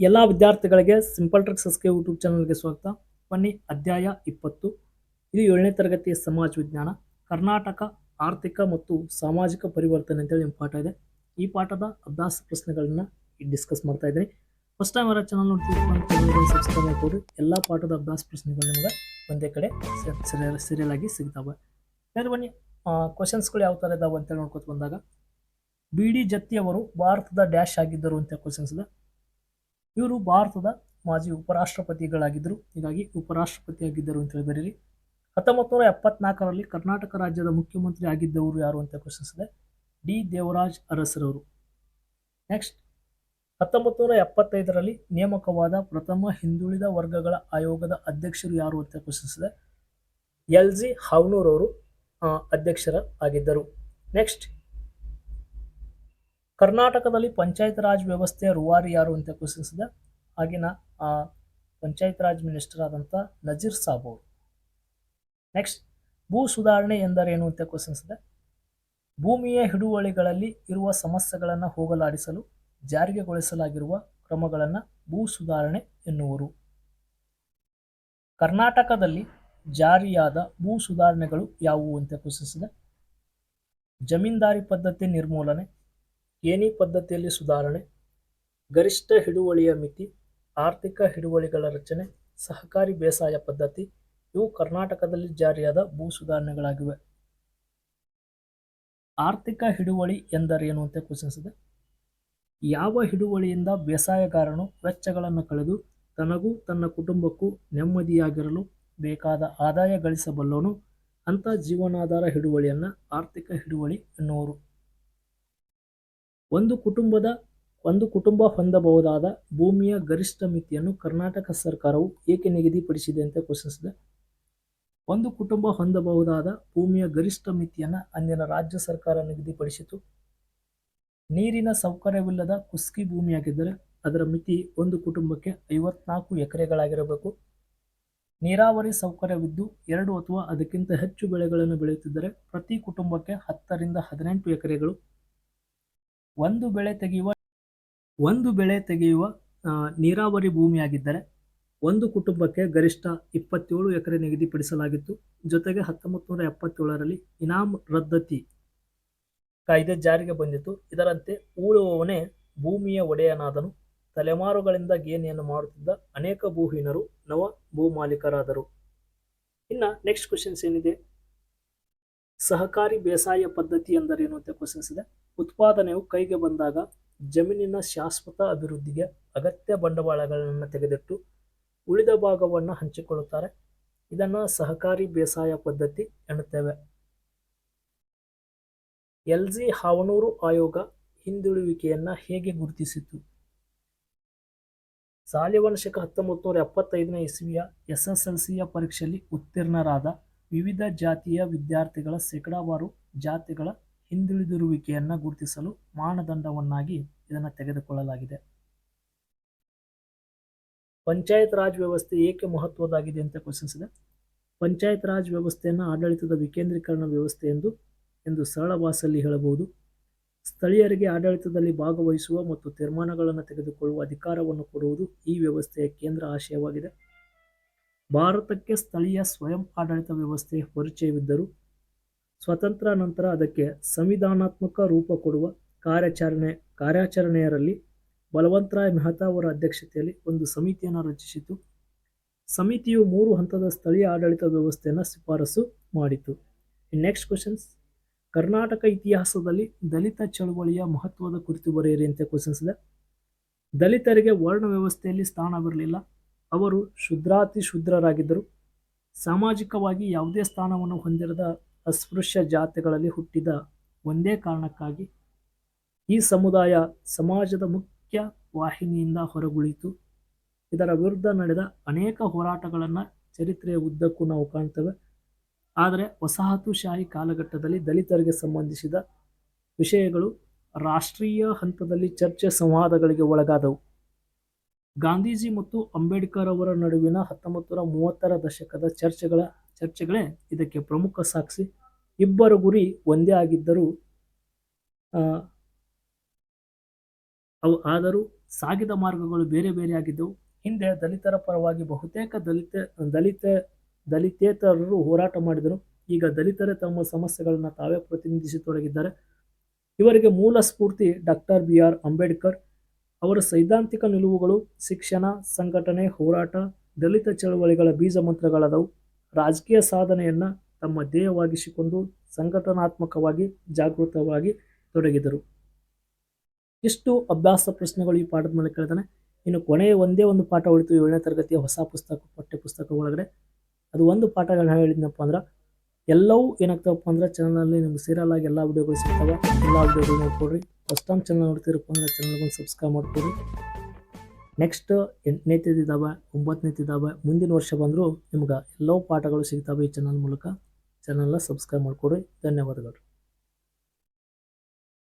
ಎಲ್ಲ ವಿದ್ಯಾರ್ಥಿಗಳಿಗೆ simple tricks S K YouTube ಚಾನಲ್ಗೆ ಸ್ವಾಗತ. ಬನ್ನಿ, ಅಧ್ಯಾಯ ಇಪ್ಪತ್ತು. ಇದು ಏಳನೇ ತರಗತಿಯ ಸಮಾಜ ವಿಜ್ಞಾನ, ಕರ್ನಾಟಕ ಆರ್ಥಿಕ ಮತ್ತು ಸಾಮಾಜಿಕ ಪರಿವರ್ತನೆ ಅಂತೇಳಿ ನಿಮ್ಮ ಪಾಠ ಇದೆ. ಈ ಪಾಠದ ಅಭ್ಯಾಸ ಪ್ರಶ್ನೆಗಳನ್ನ ಡಿಸ್ಕಸ್ ಮಾಡ್ತಾ ಇದ್ದೀನಿ. ಫಸ್ಟ್ ಟೈಮ್ ಅವರ ಚಾನಲ್ ನೋಡ್ತೀವಿ ಸಬ್ಸ್ಕ್ರೈಬ್ ಎಲ್ಲ ಪಾಠದ ಅಭ್ಯಾಸ ಪ್ರಶ್ನೆಗಳು ನಿಮಗೆ ಒಂದೇ ಕಡೆ ಸೀರಿಯಲ್ ಆಗಿ ಸಿಗ್ತಾವೆ. ಬೇರೆ ಬನ್ನಿ ಕ್ವಶನ್ಸ್ಗಳು ಯಾವ ಥರ ಇದಾವೆ ಅಂತೇಳಿ ನೋಡ್ಕೊತ ಬಂದಾಗ. ಬಿ ಡಿ ಜತ್ತಿ ಅವರು ಭಾರತದ ಡ್ಯಾಶ್ ಆಗಿದ್ದರು ಅಂತ ಕ್ವಶನ್ಸ್ ಇದೆ. ಇವರು ಭಾರತದ ಮಾಜಿ ಉಪರಾಷ್ಟ್ರಪತಿಗಳಾಗಿದ್ದರು. ಹೀಗಾಗಿ ಉಪರಾಷ್ಟ್ರಪತಿಯಾಗಿದ್ದರು ಅಂತ ಹೇಳಿ ಬರೀರಿ ಹತ್ತೊಂಬತ್ತು ನೂರ ಎಪ್ಪತ್ನಾಲ್ಕರಲ್ಲಿ ಕರ್ನಾಟಕ ರಾಜ್ಯದ ಮುಖ್ಯಮಂತ್ರಿ ಆಗಿದ್ದವರು ಯಾರು ಅಂತ ಪ್ರಶ್ನಿಸಿದೆ ಡಿ. ದೇವರಾಜ್ ಅರಸರವರು. ನೆಕ್ಸ್ಟ್ ಹತ್ತೊಂಬತ್ತು ನೂರ ಎಪ್ಪತ್ತೈದರಲ್ಲಿ ನೇಮಕವಾದ ಪ್ರಥಮ ಹಿಂದುಳಿದ ವರ್ಗಗಳ ಆಯೋಗದ ಅಧ್ಯಕ್ಷರು ಯಾರು ಅಂತ ಪ್ರಶ್ನಿಸಿದೆ ಎಲ್. ಜಿ. ಹಾವ್ನೂರವರು ಅಧ್ಯಕ್ಷರ ಆಗಿದ್ದರು. ನೆಕ್ಸ್ಟ್ ಕರ್ನಾಟಕದಲ್ಲಿ ಪಂಚಾಯತ್ ರಾಜ್ ವ್ಯವಸ್ಥೆಯ ರೂವಾರಿ ಯಾರು ಅಂತ ಪ್ರಶ್ನಿಸಿದ ಆಗಿನ ಪಂಚಾಯತ್ ರಾಜ್ ಮಿನಿಸ್ಟರ್ ಆದಂಥ ನಜೀರ್ ಸಾಬ್ ಅವರು. ನೆಕ್ಸ್ಟ್ ಭೂ ಸುಧಾರಣೆ ಎಂದರೇನು ಅಂತ ಕ್ವಶನ್ಸ್ ಇದೆ ಭೂಮಿಯ ಹಿಡುವಳಿಗಳಲ್ಲಿ ಇರುವ ಸಮಸ್ಯೆಗಳನ್ನು ಹೋಗಲಾಡಿಸಲು ಜಾರಿಗೆಗೊಳಿಸಲಾಗಿರುವ ಕ್ರಮಗಳನ್ನು ಭೂ ಸುಧಾರಣೆ ಎನ್ನುವರು. ಕರ್ನಾಟಕದಲ್ಲಿ ಜಾರಿಯಾದ ಭೂ ಸುಧಾರಣೆಗಳು ಯಾವುವು ಅಂತ ಕ್ವಶನ್ಸ್ ಇದೆ ಜಮೀನ್ದಾರಿ ಪದ್ಧತಿ ನಿರ್ಮೂಲನೆ ಏನಿ ಪದ್ಧತಿಯಲ್ಲಿ ಸುಧಾರಣೆ? ಗರಿಷ್ಠ ಹಿಡುವಳಿಯ ಮಿತಿ, ಆರ್ಥಿಕ ಹಿಡುವಳಿಗಳ ರಚನೆ, ಸಹಕಾರಿ ಬೇಸಾಯ ಪದ್ಧತಿ, ಇವು ಕರ್ನಾಟಕದಲ್ಲಿ ಜಾರಿಯಾದ ಭೂ ಸುಧಾರಣೆಗಳಾಗಿವೆ. ಆರ್ಥಿಕ ಹಿಡುವಳಿ ಎಂದರೇನು ಅಂತ ಪ್ರಶ್ನಿಸಿದೆ. ಯಾವ ಹಿಡುವಳಿಯಿಂದ ಬೇಸಾಯಗಾರನು ವೆಚ್ಚಗಳನ್ನು ಕಳೆದು ತನಗೂ ತನ್ನ ಕುಟುಂಬಕ್ಕೂ ನೆಮ್ಮದಿಯಾಗಿರಲು ಬೇಕಾದ ಆದಾಯ ಗಳಿಸಬಲ್ಲವನು, ಅಂಥ ಜೀವನಾಧಾರ ಹಿಡುವಳಿಯನ್ನು ಆರ್ಥಿಕ ಹಿಡುವಳಿ ಎನ್ನುವರು. ಒಂದು ಕುಟುಂಬದ, ಒಂದು ಕುಟುಂಬ ಹೊಂದಬಹುದಾದ ಭೂಮಿಯ ಗರಿಷ್ಠ ಮಿತಿಯನ್ನು ಕರ್ನಾಟಕ ಸರ್ಕಾರವು ಏಕೆ ನಿಗದಿಪಡಿಸಿದೆ ಅಂತ ಇದೆ. ಒಂದು ಕುಟುಂಬ ಹೊಂದಬಹುದಾದ ಭೂಮಿಯ ಗರಿಷ್ಠ ಮಿತಿಯನ್ನು ಅಂದಿನ ರಾಜ್ಯ ಸರ್ಕಾರ ನಿಗದಿಪಡಿಸಿತು. ನೀರಿನ ಸೌಕರ್ಯವಿಲ್ಲದ ಕುಸ್ಕಿ ಭೂಮಿಯಾಗಿದ್ದರೆ ಅದರ ಮಿತಿ ಒಂದು ಕುಟುಂಬಕ್ಕೆ ಐವತ್ನಾಲ್ಕು ಎಕರೆಗಳಾಗಿರಬೇಕು. ನೀರಾವರಿ ಸೌಕರ್ಯವಿದ್ದು ಎರಡು ಅಥವಾ ಅದಕ್ಕಿಂತ ಹೆಚ್ಚು ಬೆಳೆಗಳನ್ನು ಬೆಳೆಯುತ್ತಿದ್ದರೆ ಪ್ರತಿ ಕುಟುಂಬಕ್ಕೆ ಹತ್ತರಿಂದ ಹದಿನೆಂಟು ಎಕರೆಗಳು ಒಂದು ಬೆಳೆ ತೆಗೆಯುವ, ಒಂದು ಬೆಳೆ ತೆಗೆಯುವ ನೀರಾವರಿ ಭೂಮಿಯಾಗಿದ್ದರೆ ಒಂದು ಕುಟುಂಬಕ್ಕೆ ಗರಿಷ್ಠ ಇಪ್ಪತ್ತೇಳು ಎಕರೆ ನಿಗದಿಪಡಿಸಲಾಗಿತ್ತು ಜೊತೆಗೆ ಹತ್ತೊಂಬತ್ತು ನೂರ ಎಪ್ಪತ್ತೇಳರಲ್ಲಿ ಇನಾಮ್ ರದ್ದತಿ ಕಾಯ್ದೆ ಜಾರಿಗೆ ಬಂದಿತ್ತು. ಇದರಂತೆ ಉಳುವವನೇ ಭೂಮಿಯ ಒಡೆಯನಾದನು. ತಲೆಮಾರುಗಳಿಂದ ಗೇನೆಯನ್ನು ಮಾಡುತ್ತಿದ್ದ ಅನೇಕ ಭೂಹೀನರು ನವ ಭೂಮಾಲೀಕರಾದರು ಇನ್ನು ನೆಕ್ಸ್ಟ್ ಕ್ವಶನ್ಸ್ ಏನಿದೆ? ಸಹಕಾರಿ ಬೇಸಾಯ ಪದ್ಧತಿ ಎಂದರೇನು ಅಂತ ಕ್ವಶನ್ಸ್ ಇದೆ. ಉತ್ಪಾದನೆಯು ಕೈಗೆ ಬಂದಾಗ ಜಮೀನಿನ ಶಾಶ್ವತ ಅಭಿವೃದ್ಧಿಗೆ ಅಗತ್ಯ ಬಂಡವಾಳಗಳನ್ನು ತೆಗೆದಿಟ್ಟು ಉಳಿದ ಭಾಗವನ್ನು ಹಂಚಿಕೊಳ್ಳುತ್ತಾರೆ. ಇದನ್ನು ಸಹಕಾರಿ ಬೇಸಾಯ ಪದ್ಧತಿ ಎನ್ನುತ್ತೇವೆ. ಎಲ್ ಜಿ ಹಾವನೂರು ಆಯೋಗ ಹಿಂದುಳುವಿಕೆಯನ್ನು ಹೇಗೆ ಗುರುತಿಸಿತು? ಸಾಲಿವಂಶಕ ಹತ್ತೊಂಬತ್ತು ನೂರ ಎಪ್ಪತ್ತೈದನೇ ಇಸ್ವಿಯ ಎಸ್ ಎಸ್ ಎಲ್ ಸಿಯ ಪರೀಕ್ಷೆಯಲ್ಲಿ ಉತ್ತೀರ್ಣರಾದ ವಿವಿಧ ಜಾತಿಯ ವಿದ್ಯಾರ್ಥಿಗಳ ಶೇಕಡಾವಾರು ಜಾತಿಗಳ ಹಿಂದುಳಿದಿರುವಿಕೆಯನ್ನು ಗುರುತಿಸಲು ಮಾನದಂಡವನ್ನಾಗಿ ಇದನ್ನು ತೆಗೆದುಕೊಳ್ಳಲಾಗಿದೆ. ಪಂಚಾಯತ್ ರಾಜ್ ವ್ಯವಸ್ಥೆ ಏಕೆ ಮಹತ್ವದಾಗಿದೆ ಅಂತ ಕ್ವಶನ್ಸ್ ಇದೆ. ಪಂಚಾಯತ್ ರಾಜ್ ವ್ಯವಸ್ಥೆಯನ್ನು ಆಡಳಿತದ ವಿಕೇಂದ್ರೀಕರಣ ವ್ಯವಸ್ಥೆ ಎಂದು ಎಂದು ಸರಳ ಭಾಷೆಯಲ್ಲಿ ಹೇಳಬಹುದು. ಸ್ಥಳೀಯರಿಗೆ ಆಡಳಿತದಲ್ಲಿ ಭಾಗವಹಿಸುವ ಮತ್ತು ತೀರ್ಮಾನಗಳನ್ನು ತೆಗೆದುಕೊಳ್ಳುವ ಅಧಿಕಾರವನ್ನು ಕೊಡುವುದು ಈ ವ್ಯವಸ್ಥೆಯ ಕೇಂದ್ರ ಆಶಯವಾಗಿದೆ. ಭಾರತಕ್ಕೆ ಸ್ಥಳೀಯ ಸ್ವಯಂ ಆಡಳಿತ ವ್ಯವಸ್ಥೆ ಪರಿಚಯವಿದ್ದರೂ ಸ್ವತಂತ್ರ ನಂತರ ಅದಕ್ಕೆ ಸಂವಿಧಾನಾತ್ಮಕ ರೂಪ ಕೊಡುವ ಕಾರ್ಯಾಚರಣೆ, ಕಾರ್ಯಾಚರಣೆಯರಲ್ಲಿ ಬಲವಂತರಾಯ್ ಮೆಹ್ತಾ ಅವರ ಅಧ್ಯಕ್ಷತೆಯಲ್ಲಿ ಒಂದು ಸಮಿತಿಯನ್ನು ರಚಿಸಿತು. ಸಮಿತಿಯು ಮೂರು ಹಂತದ ಸ್ಥಳೀಯ ಆಡಳಿತ ವ್ಯವಸ್ಥೆಯನ್ನು ಶಿಫಾರಸು ಮಾಡಿತು. ನೆಕ್ಸ್ಟ್ ಕ್ವಶನ್ಸ್ ಕರ್ನಾಟಕ ಇತಿಹಾಸದಲ್ಲಿ ದಲಿತ ಚಳವಳಿಯ ಮಹತ್ವದ ಕುರಿತು ಬರೆಯಿರಿ ಅಂತ ಕ್ವಶನ್ಸ್ ಇದೆ. ದಲಿತರಿಗೆ ವರ್ಣ ವ್ಯವಸ್ಥೆಯಲ್ಲಿ ಸ್ಥಾನವಿರಲಿಲ್ಲ ಅವರು ಶುದ್ರಾತಿ ಶುದ್ರರಾಗಿದ್ದರು ಸಾಮಾಜಿಕವಾಗಿ ಯಾವುದೇ ಸ್ಥಾನವನ್ನು ಹೊಂದಿರದ ಅಸ್ಪೃಶ್ಯ ಜಾತಿಗಳಲ್ಲಿ ಹುಟ್ಟಿದ ಒಂದೇ ಕಾರಣಕ್ಕಾಗಿ ಈ ಸಮುದಾಯ ಸಮಾಜದ ಮುಖ್ಯ ವಾಹಿನಿಯಿಂದ ಹೊರಗುಳಿತು ಇದರ ವಿರುದ್ಧ ನಡೆದ ಅನೇಕ ಹೋರಾಟಗಳನ್ನು ಚರಿತ್ರೆಯ ಉದ್ದಕ್ಕೂ ನಾವು ಕಾಣ್ತೇವೆ. ಆದರೆ ವಸಾಹತುಶಾಹಿ ಕಾಲಘಟ್ಟದಲ್ಲಿ ದಲಿತರಿಗೆ ಸಂಬಂಧಿಸಿದ ವಿಷಯಗಳು ರಾಷ್ಟ್ರೀಯ ಹಂತದಲ್ಲಿ ಚರ್ಚೆ ಸಂವಾದಗಳಿಗೆ ಒಳಗಾದವು. ಗಾಂಧೀಜಿ ಮತ್ತು ಅಂಬೇಡ್ಕರ್ ಅವರ ನಡುವಿನ ಹತ್ತೊಂಬತ್ತು ನೂರ ಮೂವತ್ತರ ದಶಕದ ಚರ್ಚೆಗಳ ಚರ್ಚೆಗಳೇ ಇದಕ್ಕೆ ಪ್ರಮುಖ ಸಾಕ್ಷಿ. ಇಬ್ಬರ ಗುರಿ ಒಂದೇ ಆಗಿದ್ದರೂ ಅವು ಆದರೂ ಸಾಗಿದ ಮಾರ್ಗಗಳು ಬೇರೆ ಬೇರೆ ಆಗಿದ್ದವು. ಹಿಂದೆ ದಲಿತರ ಪರವಾಗಿ ಬಹುತೇಕ ದಲಿತ ದಲಿತ, ದಲಿತೇತರರು ಹೋರಾಟ ಮಾಡಿದರು. ಈಗ ದಲಿತರೇ ತಮ್ಮ ಸಮಸ್ಯೆಗಳನ್ನು ತಾವೇ ಪ್ರತಿನಿಧಿಸತೊಡಗಿದ್ದಾರೆ. ಇವರಿಗೆ ಮೂಲ ಸ್ಫೂರ್ತಿ ಡಾಕ್ಟರ್ ಬಿ ಆರ್ ಅಂಬೇಡ್ಕರ್. ಅವರ ಸೈದ್ಧಾಂತಿಕ ನಿಲುವುಗಳು, ಶಿಕ್ಷಣ, ಸಂಘಟನೆ, ಹೋರಾಟ, ದಲಿತ ಚಳವಳಿಗಳ ಬೀಜ ಮಂತ್ರಗಳಾದವು ರಾಜಕೀಯ ಸಾಧನೆಯನ್ನು ತಮ್ಮ ಧ್ಯೇಯವಾಗಿಸಿಕೊಂಡು ಸಂಘಟನಾತ್ಮಕವಾಗಿ ಜಾಗೃತವಾಗಿ ತೊಡಗಿದರು. ಇಷ್ಟು ಅಭ್ಯಾಸ ಪ್ರಶ್ನೆಗಳು ಈ ಪಾಠದ ಮೇಲೆ ಕೇಳ್ತಾನೆ. ಇನ್ನು ಕೊನೆಯ ಒಂದೇ ಒಂದು ಪಾಠ ಉಳಿತು ಏಳನೇ ತರಗತಿಯ ಹೊಸ ಪುಸ್ತಕ ಪಠ್ಯ ಪುಸ್ತಕ ಒಳಗಡೆ. ಅದು ಒಂದು ಪಾಠಗಳನ್ನ ಹೇಳಿದ್ನಪ್ಪ ಅಂದ್ರೆ, ಎಲ್ಲವೂ ಏನಾಗ್ತಾವಪ್ಪ ಅಂದ್ರೆ ಚಾನಲಲ್ಲಿ ನಿಮ್ಗೆ ಸೀರಿಯಲ್ ಆಗಿ ಎಲ್ಲ ವಿಡಿಯೋಗಳು ಸಿಗ್ತಾವೆ. ಎಲ್ಲ ವಿಡಿಯೋಗಳು ನೋಡ್ಕೊಡ್ರಿ ಫಸ್ಟ್ ಟೈಮ್ ಚಾನಲ್ ನೋಡ್ತಿರಪ್ಪ ಅಂದ್ರೆ ಚಾನಲ್ಗೊಂದು ಸಬ್ಸ್ಕ್ರೈಬ್ ಮಾಡ್ಕೊಡ್ರಿ. ನೆಕ್ಸ್ಟ್ ಎಂಟನೇತಿದ್ದಾವೆ ಒಂಬತ್ತನೇತಿದ್ದಾವೆ ಮುಂದಿನ ವರ್ಷ ಬಂದರೂ ನಿಮ್ಗೆ ಎಲ್ಲೋ ಪಾಠಗಳು ಸಿಗ್ತಾವೆ ಈ ಚಾನಲ್ ಮೂಲಕ. ಚಾನಲ್ನ ಸಬ್ಸ್ಕ್ರೈಬ್ ಮಾಡಿಕೊಡ್ರಿ ಧನ್ಯವಾದಗಳು.